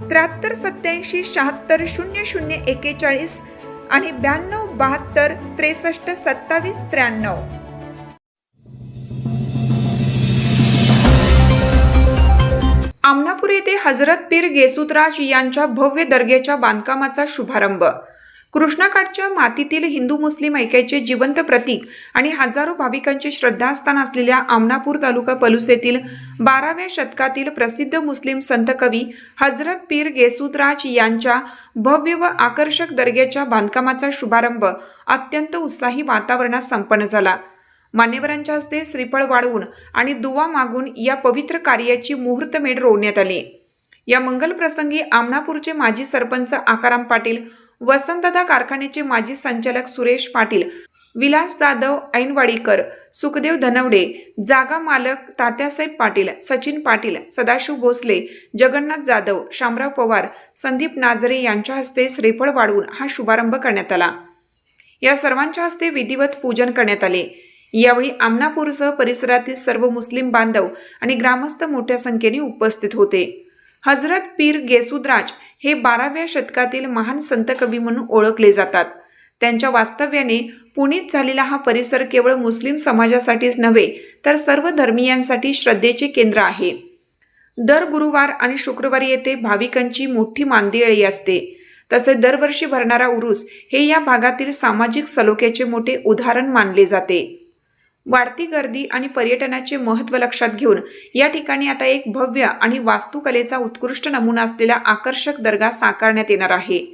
त्र्याहत्तर सत्याऐंशी शहात्तर शून्य शून्य एकेचाळीस आणि ब्याण्णव बहात्तर त्रेसष्ट सत्तावीस त्र्याण्णव. आमनापूर येथे हजरत पीर गेसुतराज यांच्या भव्य दर्ग्याच्या बांधकामाचा शुभारंभ. कृष्णाकाठच्या मातीतील हिंदू मुस्लिम ऐक्याचे जिवंत प्रतीक आणि हजारो भाविकांचे श्रद्धास्थान असलेल्या आमनापूर तालुका पलूस येथील बाराव्या शतकातील प्रसिद्ध मुस्लिम संत कवी हजरत पीर गेसूतराज यांच्या भव्य व आकर्षक दर्ग्याच्या बांधकामाचा शुभारंभ अत्यंत उत्साही वातावरणात संपन्न झाला. मान्यवरांच्या हस्ते श्रीफळ वाढवून आणि दुवा मागून या पवित्र कार्याची मुहूर्तमेढ रोवण्यात आली. या मंगल प्रसंगी आमनापूरचे माजी सरपंच आकाराम पाटील वसंतदा कारखान्याचे माजी संचालक सुरेश पाटील विलास जाधव ऐनवाडीकर सुखदेव धनवडे जागा मालक तात्यासाहेब पाटील सचिन पाटील सदाशिव भोसले जगन्नाथ जाधव शामराव पवार संदीप नाझरे यांच्या हस्ते श्रीफळ वाढवून हा शुभारंभ करण्यात आला. या सर्वांच्या हस्ते विधिवत पूजन करण्यात आले. यावेळी आमनापूरसह परिसरातील सर्व मुस्लिम बांधव आणि ग्रामस्थ मोठ्या संख्येने उपस्थित होते. हजरत पीर गेसुद्राज हे बाराव्या शतकातील महान संत कवी म्हणून ओळखले जातात. त्यांच्या वास्तव्याने पुनीत झालेला हा परिसर केवळ मुस्लिम समाजासाठीच नव्हे तर सर्व धर्मियांसाठी श्रद्धेचे केंद्र आहे. दर गुरुवार आणि शुक्रवारी येथे भाविकांची मोठी मांदिळी असते. तसेच दरवर्षी भरणारा उरूस हे या भागातील सामाजिक सलोख्याचे मोठे उदाहरण मानले जाते. वाढती गर्दी आणि पर्यटनाचे महत्त्व लक्षात घेऊन या ठिकाणी आता एक भव्य आणि वास्तुकलेचा उत्कृष्ट नमुना असलेला आकर्षक दर्गा साकारण्यात येणार आहे.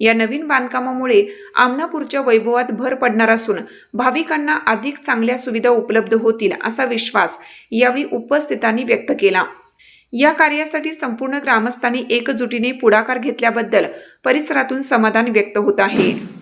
या नवीन बांधकामामुळे आमनापूरच्या वैभवात भर पडणार असून भाविकांना अधिक चांगल्या सुविधा उपलब्ध होतील असा विश्वास यावेळी उपस्थितांनी व्यक्त केला. या कार्यासाठी संपूर्ण ग्रामस्थांनी एकजुटीने पुढाकार घेतल्याबद्दल परिसरातून समाधान व्यक्त होत आहे.